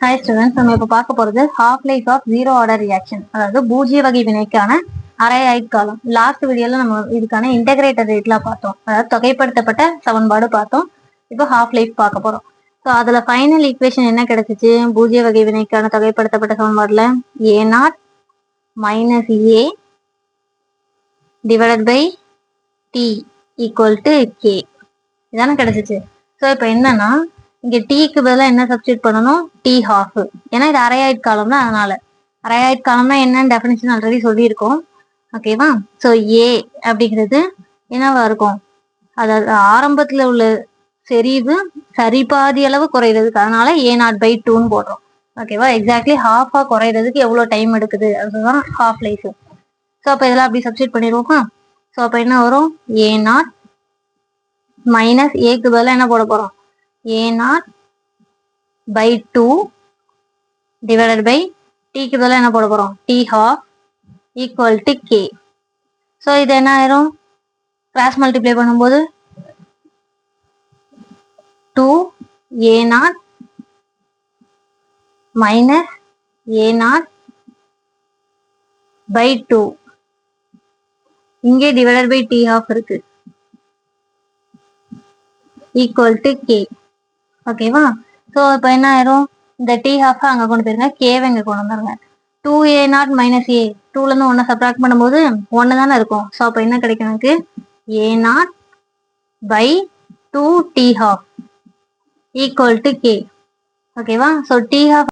Hi students நம்ம இப்போ பார்க்க போகிறது half life of zero order reaction அதாவது பூஜ்ய வகை வினைக்கான அரை ஆயுட்காலம் லாஸ்ட் வீடியோவில் நம்ம இதுக்கான இன்டகிரேட்டர் ரேட்லாம் பார்த்தோம். அதாவது தொகைப்படுத்தப்பட்ட சமன்பாடு பார்த்தோம். இப்போ ஹாஃப் லைஃப் பார்க்க போகிறோம் ஸோ அதில் ஃபைனல் ஈக்குவேஷன் என்ன கிடைச்சிச்சு? பூஜ்ய வகை வினைக்கான தொகைப்படுத்தப்பட்ட சமன்பாடில் A naught minus A divided by T equal to K இதானே கிடைச்சிச்சு. ஸோ இப்போ என்னன்னா இங்க டீக்கு பதிலாக என்ன சப்ஸ்டியூட் பண்ணணும்? டீ ஹாஃப் ஏன்னா இது அரையாயிட் காலம் தான் அதனால. அரையாயிட் காலம்னா என்னன்னு டெஃபினேஷன் ஆல்ரெடி சொல்லியிருக்கோம். ஓகேவா ஸோ ஏ அப்படிங்கிறது என்னவா இருக்கும்? அதாவது ஆரம்பத்துல உள்ள செறிவு சரிபாதி அளவு குறையிறதுக்கு அதனால ஏ நாட் பை டூன்னு போடுறோம். ஓகேவா எக்ஸாக்ட்லி ஹாஃபா குறையிறதுக்கு எவ்வளோ டைம் எடுக்குது? அதுதான் ஹாஃப் லைஃப் ஸோ அப்போ இதெல்லாம் அப்படி சப்ஸ்டியூட் பண்ணிடுவோமா? ஸோ அப்போ என்ன வரும்? ஏ நாட் மைனஸ் ஏக்கு பதிலாக என்ன போட போகிறோம் A naught by two divided by டிக்கு பதிலாக என்ன போட போகிறோம் T half equal to K so இது என்ன ஆயிரும்? கிராஸ் மல்டிப்ளை பண்ணும்போது two A naught minus A naught by two இங்கே டிவைடட் பை டி ஹாஃப் இருக்கு. ஈக்குவல் டு கே ஓகேவா ஸோ இப்போ என்ன ஆயிரும்? இந்த டி ஹாஃப் அங்கே கொண்டு போயிருங்க. கேவை இங்கே கொண்டு வந்துருங்க. Two A naught minus A டூலேருந்து ஒன்றை சப்ராக்ட் பண்ணும்போது ஒன்று தானே இருக்கும். ஸோ அப்போ என்ன கிடைக்கும் எனக்கு? A naught by two T half equal to K ஓகேவா ஸோ டி ஹாஃப்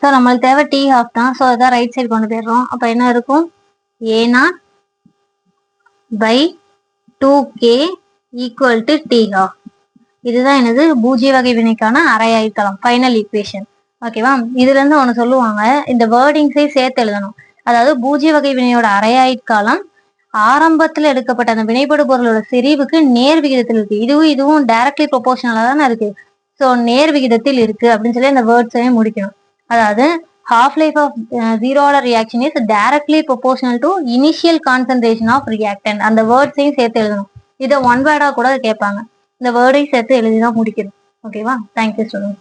ஸோ நம்மளுக்கு தேவை டி ஹாஃப் தான். ஸோ அதான் ரைட் சைடு கொண்டு போயிடுறோம். அப்போ என்ன இருக்கும்? A naught by two K equal to T half இதுதான் எனது பூஜ்ய வகை வினைக்கான அரையாய்த்தளம் ஃபைனல் ஈக்குவேஷன் ஓகேவா இதுல இருந்து ஒன்று சொல்லுவாங்க இந்த வேர்டிங்ஸை சேர்த்து எழுதணும். அதாவது பூஜ்ய வகை வினையோட அரையாயுட்காலம் ஆரம்பத்துல எடுக்கப்பட்ட அந்த வினைப்படு பொருளோட செறிவுக்கு நேர் விகிதத்தில் இருக்கு. இதுவும் இதுவும் டைரக்ட்லி ப்ரொபோஷனலா தானே இருக்கு. ஸோ நேர் விகிதத்தில் இருக்கு அப்படின்னு சொல்லி அந்த வேர்ட்ஸையும் முடிக்கணும். அதாவது half life of ஜீரோட reaction is directly is to initial concentration of reactant அந்த வேர்ட்ஸையும் சேர்த்து எழுதணும். இதை ஒன் வேர்டா கூட கேட்பாங்க. இந்த வேர்டை சேர்த்து எழுதி தான் முடிக்கணும் ஓகேவா தேங்க்யூ ஸ்டூடெண்ட்